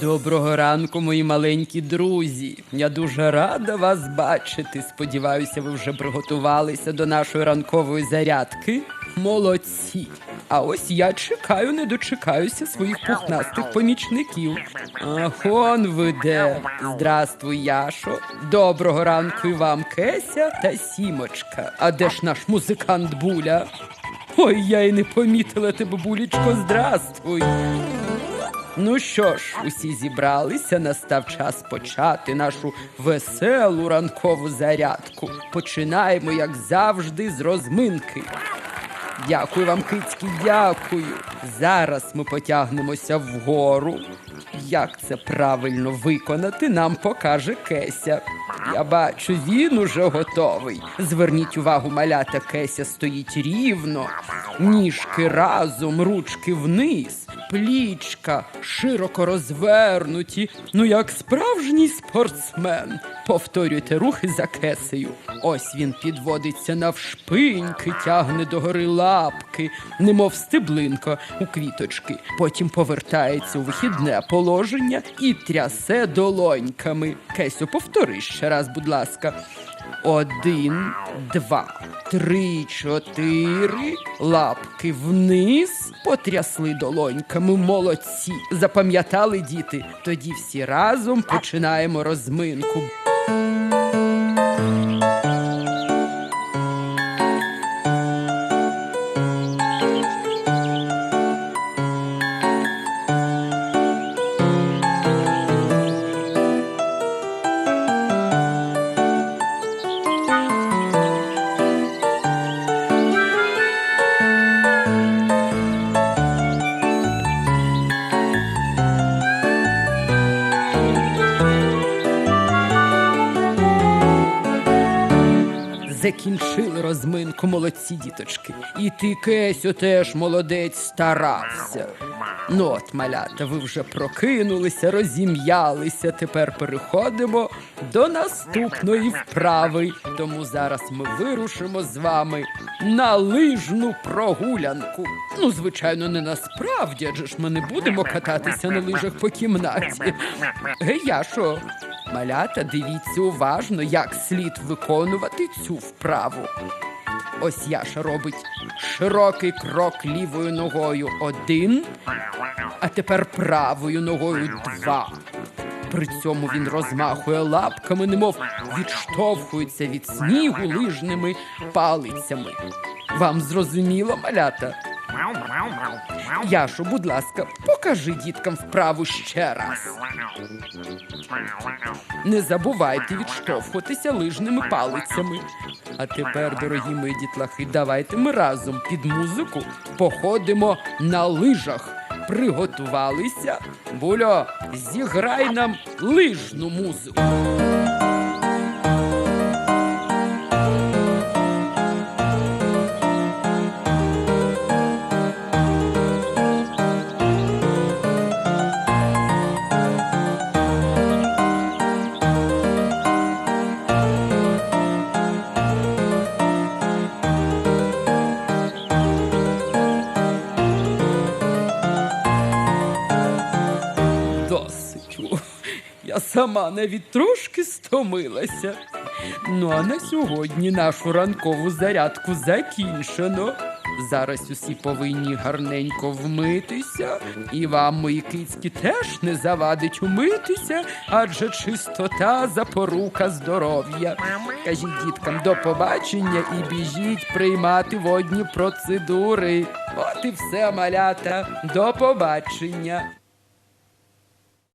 Доброго ранку, мої маленькі друзі. Я дуже рада вас бачити. Сподіваюся, ви вже приготувалися до нашої ранкової зарядки. Молодці. А ось я чекаю, не дочекаюся своїх пухнастих помічників. Ах, он ви де. Здрастуй, Яшо. Доброго ранку і вам, Кеся та Сімочка. А де ж наш музикант Буля? Ой, я й не помітила тебе, булічко, здрастуй. Ну що ж, усі зібралися, настав час почати нашу веселу ранкову зарядку. Починаємо, як завжди, з розминки. Дякую вам, кицькі, дякую. Зараз ми потягнемося вгору. Як це правильно виконати, нам покаже Кеся. Я бачу, він уже готовий. Зверніть увагу, малята Кеся стоїть рівно, ніжки разом, ручки вниз, плічка широко розвернуті. Ну, як справжній спортсмен. Повторюйте рухи за кесею. Ось він підводиться навшпиньки, тягне догори лапки, немов стеблинка у квіточки. Потім повертається у вихідне положення і трясе долоньками. Кесю, повтори ще раз, будь ласка. Один, два, три, чотири. Лапки вниз. Потрясли долоньками. Молодці. Запам'ятали діти. Тоді всі разом починаємо розминку. Закінчили розминку молодці діточки. І ти, Кесю, теж молодець старався. Ну от, малята, ви вже прокинулися, розім'ялися. Тепер переходимо до наступної вправи. Тому зараз ми вирушимо з вами на лижну прогулянку. Ну, звичайно, не насправді, адже ж ми не будемо кататися на лижах по кімнаті. Гей, Яшо, Малята, дивіться уважно, як слід виконувати цю вправу. Ось Яша робить широкий крок лівою ногою один, а тепер правою ногою два. При цьому він розмахує лапками, немов відштовхується від снігу лижними палицями. Вам зрозуміло, малята? Яшо, будь ласка, покажи діткам вправу ще раз. Не забувайте відштовхуватися лижними палицями. А тепер, дорогі мої дітлахи, давайте ми разом під музику походимо на лижах. Приготувалися. Бульо, зіграй нам лижну музику. Я сама навіть трошки стомилася. Ну а на сьогодні нашу ранкову зарядку закінчено. Зараз усі повинні гарненько вмитися, і вам, мої кицькі, теж не завадить умитися, адже чистота запорука здоров'я. Кажіть діткам до побачення і біжіть приймати водні процедури. От і все, малята. До побачення.